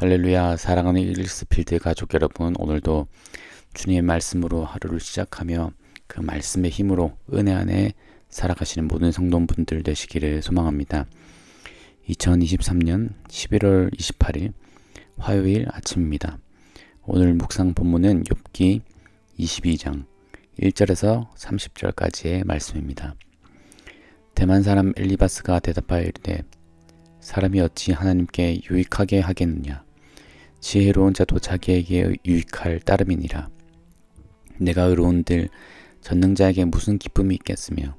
할렐루야 사랑하는 일스필드 가족 여러분 오늘도 주님의 말씀으로 하루를 시작하며 그 말씀의 힘으로 은혜 안에 살아가시는 모든 성도분들 되시기를 소망합니다. 2023년 11월 28일 화요일 아침입니다. 오늘 묵상 본문은 욥기 22장 1절에서 30절까지의 말씀입니다. 대만 사람 엘리바스가 대답하여 이르되 사람이 어찌 하나님께 유익하게 하겠느냐 지혜로운 자도 자기에게 유익할 따름이니라. 내가 의로운들 전능자에게 무슨 기쁨이 있겠으며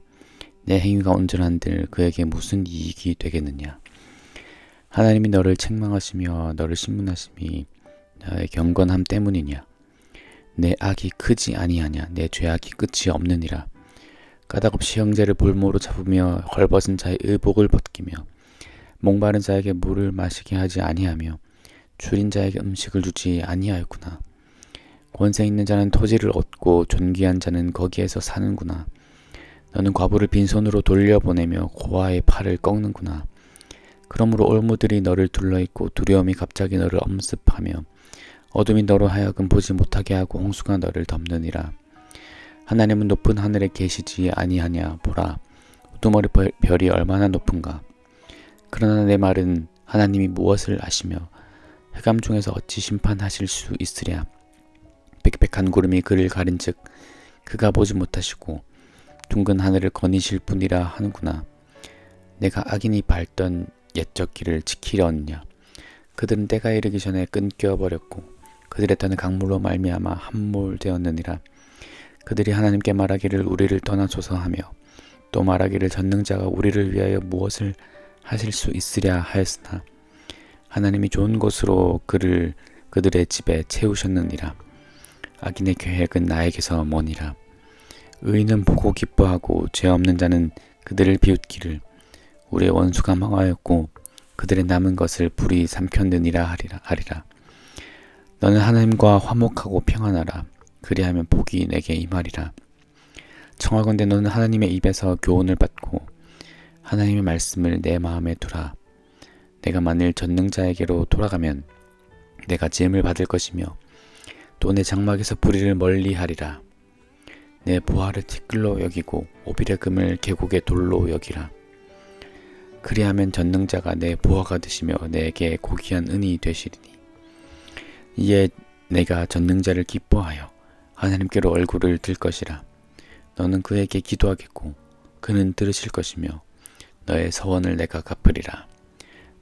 내 행위가 온전한들 그에게 무슨 이익이 되겠느냐? 하나님이 너를 책망하시며 너를 신문하심이 너의 경건함 때문이냐? 내 악이 크지 아니하냐? 내 죄악이 끝이 없느니라. 까닭없이 형제를 볼모로 잡으며 헐벗은 자의 의복을 벗기며 목마른 자에게 물을 마시게 하지 아니하며 줄인 자에게 음식을 주지 아니하였구나. 권세 있는 자는 토지를 얻고 존귀한 자는 거기에서 사는구나. 너는 과부를 빈손으로 돌려보내며 고아의 팔을 꺾는구나. 그러므로 올무들이 너를 둘러있고 두려움이 갑자기 너를 엄습하며 어둠이 너로 하여금 보지 못하게 하고 홍수가 너를 덮느니라. 하나님은 높은 하늘에 계시지 아니하냐 보라. 우두머리 별이 얼마나 높은가. 그러나 내 말은 하나님이 무엇을 아시며 해감 중에서 어찌 심판하실 수 있으랴. 빽빽한 구름이 그를 가린즉 그가 보지 못하시고 둥근 하늘을 거니실 뿐이라 하는구나. 내가 악인이 밟던 옛적 길을 지키려느냐. 그들은 때가 이르기 전에 끊겨버렸고 그들의 턴은 강물로 말미암아 함몰되었느니라. 그들이 하나님께 말하기를 우리를 떠나소서 하며 또 말하기를 전능자가 우리를 위하여 무엇을 하실 수 있으랴 하였으나 하나님이 좋은 곳으로 그를 그들의 집에 채우셨느니라. 악인의 계획은 나에게서 머니라. 의인은 보고 기뻐하고 죄 없는 자는 그들을 비웃기를 우리의 원수가 망하였고 그들의 남은 것을 불이 삼켰느니라 하리라 하리라. 너는 하나님과 화목하고 평안하라. 그리하면 복이 내게 임하리라. 청하건대 너는 하나님의 입에서 교훈을 받고 하나님의 말씀을 내 마음에 두라. 내가 만일 전능자에게로 돌아가면 내가 지음을 받을 것이며 또 내 장막에서 불의를 멀리 하리라. 내 보화를 티끌로 여기고 오빌의 금을 계곡의 돌로 여기라. 그리하면 전능자가 내 보화가 되시며 내게 고귀한 은이 되시리니 이에 내가 전능자를 기뻐하여 하나님께로 얼굴을 들 것이라. 너는 그에게 기도하겠고 그는 들으실 것이며 너의 서원을 내가 갚으리라.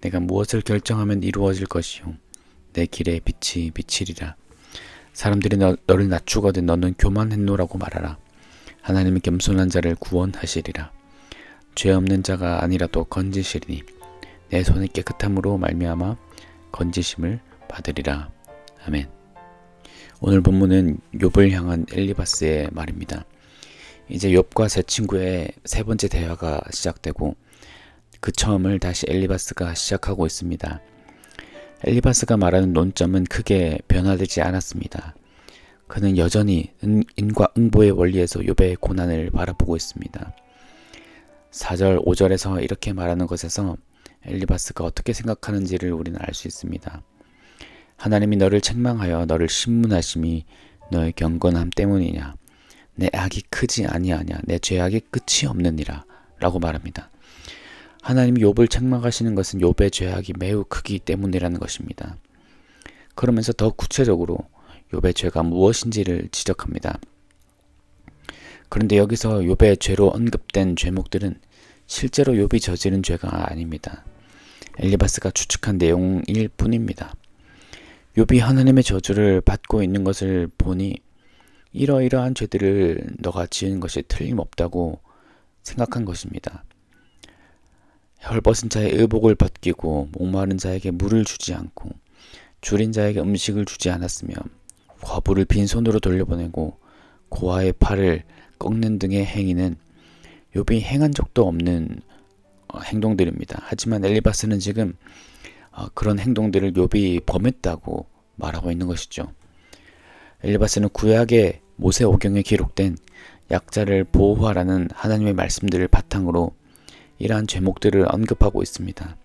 내가 무엇을 결정하면 이루어질 것이요 내 길에 빛이 비치리라. 사람들이 너, 너를 낮추거든 너는 교만했노라고 말하라. 하나님은 겸손한 자를 구원하시리라. 죄 없는 자가 아니라도 건지시리니 내 손이 깨끗함으로 말미암아 건지심을 받으리라. 아멘. 오늘 본문은 욥을 향한 엘리바스의 말입니다. 이제 욥과 세 친구의 세 번째 대화가 시작되고 그 처음을 다시 엘리바스가 시작하고 있습니다. 엘리바스가 말하는 논점은 크게 변화되지 않았습니다. 그는 여전히 인과 응보의 원리에서 욥의 고난을 바라보고 있습니다. 4절, 5절에서 이렇게 말하는 것에서 엘리바스가 어떻게 생각하는지를 우리는 알 수 있습니다. 하나님이 너를 책망하여 너를 신문하심이 너의 경건함 때문이냐 내 악이 크지 아니하냐 내 죄악이 끝이 없느니라 라고 말합니다. 하나님이 욥을 책망하시는 것은 욥의 죄악이 매우 크기 때문이라는 것입니다. 그러면서 더 구체적으로 욥의 죄가 무엇인지를 지적합니다. 그런데 여기서 욥의 죄로 언급된 죄목들은 실제로 욥이 저지른 죄가 아닙니다. 엘리바스가 추측한 내용일 뿐입니다. 욥이 하나님의 저주를 받고 있는 것을 보니 이러이러한 죄들을 너가 지은 것이 틀림없다고 생각한 것입니다. 헐벗은 자의 의복을 벗기고 목마른 자에게 물을 주지 않고 줄인 자에게 음식을 주지 않았으며 과부를 빈손으로 돌려보내고 고아의 팔을 꺾는 등의 행위는 욥이 행한 적도 없는 어, 행동들입니다. 하지만 엘리바스는 지금 어, 그런 행동들을 욥이 범했다고 말하고 있는 것이죠. 엘리바스는 구약의 모세오경에 기록된 약자를 보호하라는 하나님의 말씀들을 바탕으로 이러한 죄목들을 언급하고 있습니다.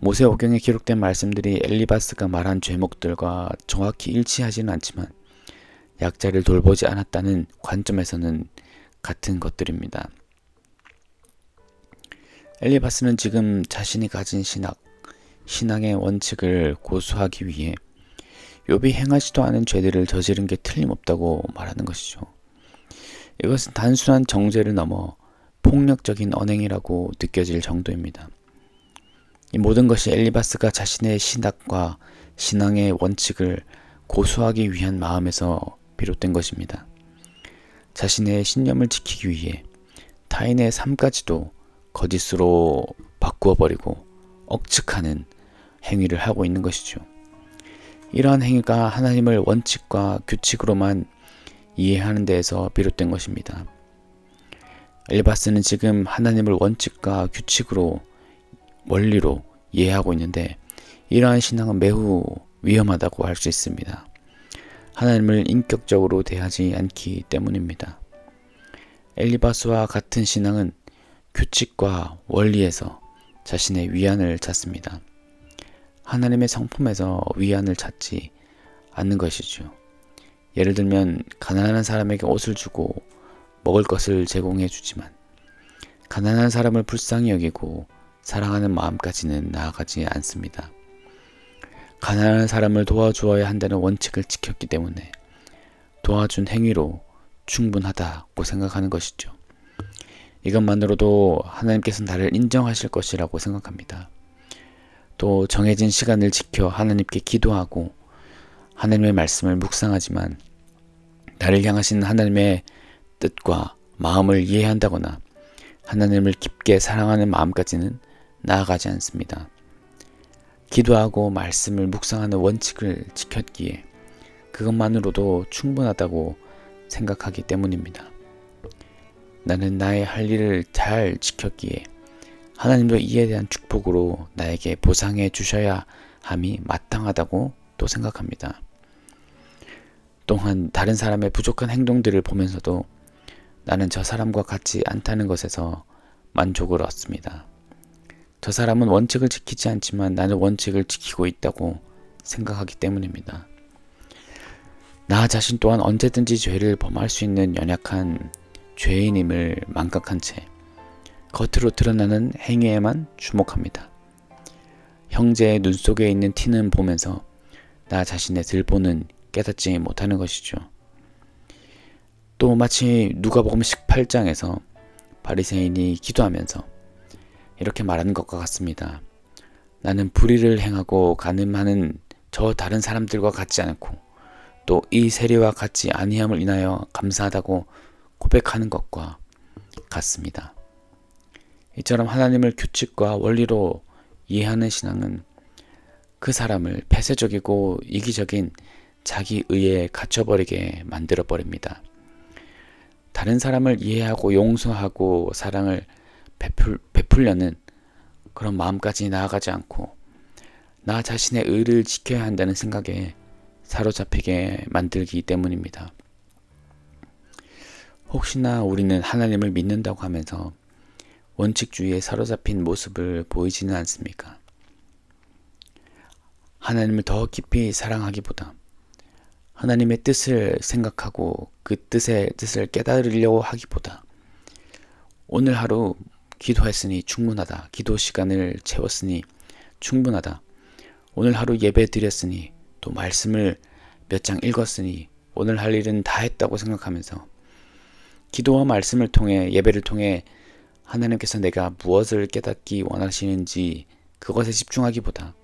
모세오경에 기록된 말씀들이 엘리바스가 말한 죄목들과 정확히 일치하지는 않지만 약자를 돌보지 않았다는 관점에서는 같은 것들입니다. 엘리바스는 지금 자신이 가진 신학, 신앙의 원칙을 고수하기 위해 욥이 행하지도 않은 죄들을 저지른 게 틀림없다고 말하는 것이죠. 이것은 단순한 정죄를 넘어 폭력적인 언행이라고 느껴질 정도입니다. 이 모든 것이 엘리바스가 자신의 신학과 신앙의 원칙을 고수하기 위한 마음에서 비롯된 것입니다. 자신의 신념을 지키기 위해 타인의 삶까지도 거짓으로 바꾸어 버리고 억측하는 행위를 하고 있는 것이죠. 이러한 행위가 하나님을 원칙과 규칙으로만 이해하는 데에서 비롯된 것입니다. 엘바스는 지금 하나님을 원칙과 규칙으로 원리로 이해하고 있는데 이러한 신앙은 매우 위험하다고 할 수 있습니다. 하나님을 인격적으로 대하지 않기 때문입니다. 엘리바스와 같은 신앙은 규칙과 원리에서 자신의 위안을 찾습니다. 하나님의 성품에서 위안을 찾지 않는 것이죠. 예를 들면 가난한 사람에게 옷을 주고 먹을 것을 제공해 주지만 가난한 사람을 불쌍히 여기고 사랑하는 마음까지는 나아가지 않습니다. 가난한 사람을 도와주어야 한다는 원칙을 지켰기 때문에 도와준 행위로 충분하다고 생각하는 것이죠. 이것만으로도 하나님께서 나를 인정하실 것이라고 생각합니다. 또 정해진 시간을 지켜 하나님께 기도하고 하나님의 말씀을 묵상하지만 나를 향하신 하나님의 뜻과 마음을 이해한다거나 하나님을 깊게 사랑하는 마음까지는 나아가지 않습니다. 기도하고 말씀을 묵상하는 원칙을 지켰기에 그것만으로도 충분하다고 생각하기 때문입니다. 나는 나의 할 일을 잘 지켰기에 하나님도 이에 대한 축복으로 나에게 보상해 주셔야 함이 마땅하다고 또 생각합니다. 또한 다른 사람의 부족한 행동들을 보면서도 나는 저 사람과 같지 않다는 것에서 만족을 얻습니다. 저 사람은 원칙을 지키지 않지만 나는 원칙을 지키고 있다고 생각하기 때문입니다. 나 자신 또한 언제든지 죄를 범할 수 있는 연약한 죄인임을 망각한 채 겉으로 드러나는 행위에만 주목합니다. 형제의 눈 속에 있는 티는 보면서 나 자신의 들보는 깨닫지 못하는 것이죠. 또 마치 누가복음 18장에서 바리새인이 기도하면서 이렇게 말하는 것과 같습니다. 나는 불의를 행하고 가늠하는 저 다른 사람들과 같지 않고 또 이 세리와 같지 아니함을 인하여 감사하다고 고백하는 것과 같습니다. 이처럼 하나님을 규칙과 원리로 이해하는 신앙은 그 사람을 폐쇄적이고 이기적인 자기 의에 갇혀버리게 만들어 버립니다. 다른 사람을 이해하고 용서하고 사랑을 베풀, 베풀려는 그런 마음까지 나아가지 않고 나 자신의 의를 지켜야 한다는 생각에 사로잡히게 만들기 때문입니다. 혹시나 우리는 하나님을 믿는다고 하면서 원칙주의에 사로잡힌 모습을 보이지는 않습니까? 하나님을 더 깊이 사랑하기보다 하나님의 뜻을 생각하고 그 뜻의 뜻을 깨달으려고 하기보다 오늘 하루 기도했으니 충분하다. 기도 시간을 채웠으니 충분하다. 오늘 하루 예배 드렸으니 또 말씀을 몇 장 읽었으니 오늘 할 일은 다 했다고 생각하면서 기도와 말씀을 통해 예배를 통해 하나님께서 내가 무엇을 깨닫기 원하시는지 그것에 집중하기보다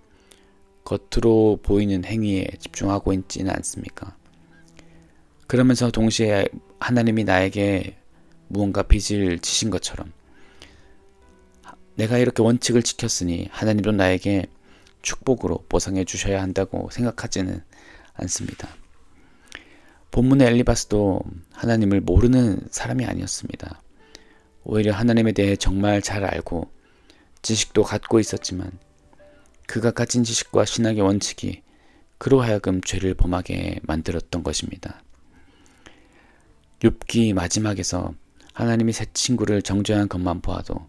겉으로 보이는 행위에 집중하고 있지는 않습니까? 그러면서 동시에 하나님이 나에게 무언가 빚을 지신 것처럼 내가 이렇게 원칙을 지켰으니 하나님도 나에게 축복으로 보상해 주셔야 한다고 생각하지는 않습니다. 본문의 엘리바스도 하나님을 모르는 사람이 아니었습니다. 오히려 하나님에 대해 정말 잘 알고 지식도 갖고 있었지만 그가 가진 지식과 신학의 원칙이 그로 하여금 죄를 범하게 만들었던 것입니다. 욥기 마지막에서 하나님이 새 친구를 정죄한 것만 보아도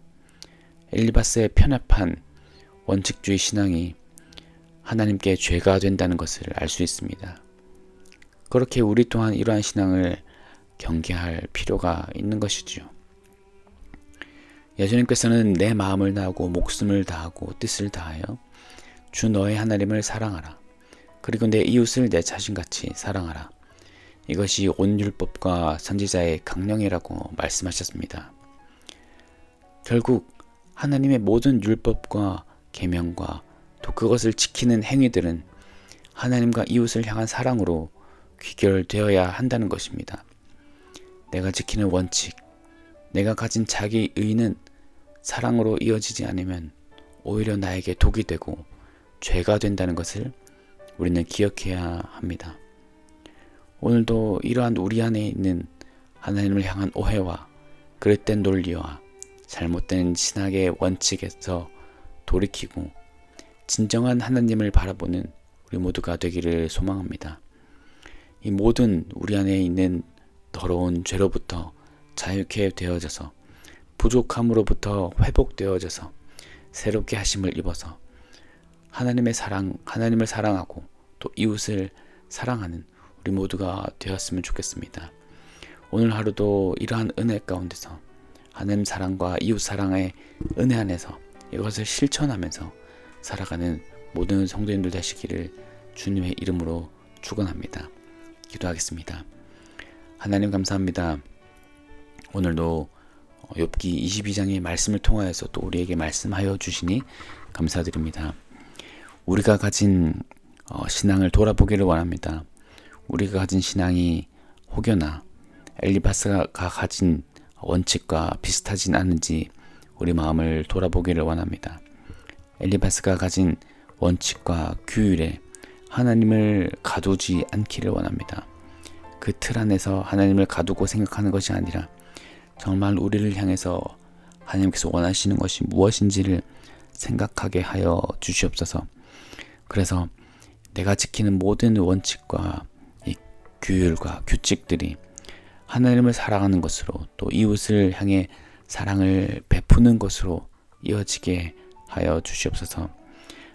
엘리바스의 편협한 원칙주의 신앙이 하나님께 죄가 된다는 것을 알 수 있습니다. 그렇게 우리 또한 이러한 신앙을 경계할 필요가 있는 것이지요. 예수님께서는 내 마음을 다하고 목숨을 다하고 뜻을 다하여 주 너의 하나님을 사랑하라. 그리고 내 이웃을 내 자신같이 사랑하라. 이것이 온 율법과 선지자의 강령이라고 말씀하셨습니다. 결국 하나님의 모든 율법과 계명과 또 그것을 지키는 행위들은 하나님과 이웃을 향한 사랑으로 귀결되어야 한다는 것입니다. 내가 지키는 원칙, 내가 가진 자기 의는 사랑으로 이어지지 않으면 오히려 나에게 독이 되고 죄가 된다는 것을 우리는 기억해야 합니다. 오늘도 이러한 우리 안에 있는 하나님을 향한 오해와 그릇된 논리와 잘못된 신학의 원칙에서 돌이키고 진정한 하나님을 바라보는 우리 모두가 되기를 소망합니다. 이 모든 우리 안에 있는 더러운 죄로부터 자유케 되어져서 부족함으로부터 회복되어져서 새롭게 하심을 입어서 하나님의 사랑, 하나님을 사랑하고 또 이웃을 사랑하는 우리 모두가 되었으면 좋겠습니다. 오늘 하루도 이러한 은혜 가운데서 하나님 사랑과 이웃 사랑의 은혜 안에서 이것을 실천하면서 살아가는 모든 성도님들 되시기를 주님의 이름으로 축원합니다. 기도하겠습니다. 하나님 감사합니다. 오늘도 욥기 22장의 말씀을 통하여서 또 우리에게 말씀하여 주시니 감사드립니다. 우리가 가진 어, 신앙을 돌아보기를 원합니다. 우리가 가진 신앙이 혹여나 엘리바스가 가진 원칙과 비슷하진 않은지 우리 마음을 돌아보기를 원합니다. 엘리바스가 가진 원칙과 규율에 하나님을 가두지 않기를 원합니다. 그 틀 안에서 하나님을 가두고 생각하는 것이 아니라 정말 우리를 향해서 하나님께서 원하시는 것이 무엇인지를 생각하게 하여 주시옵소서. 그래서 내가 지키는 모든 원칙과 이 규율과 규칙들이 하나님을 사랑하는 것으로 또 이웃을 향해 사랑을 베푸는 것으로 이어지게 하여 주시옵소서.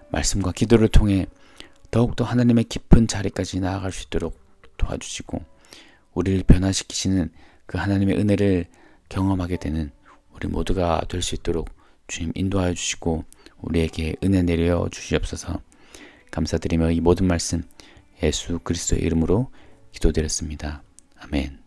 말씀과 기도를 통해 더욱더 하나님의 깊은 자리까지 나아갈 수 있도록 도와주시고 우리를 변화시키시는 그 하나님의 은혜를 경험하게 되는 우리 모두가 될 수 있도록 주님 인도하여 주시고 우리에게 은혜 내려 주시옵소서. 감사드리며 이 모든 말씀 예수 그리스도의 이름으로 기도드렸습니다. 아멘.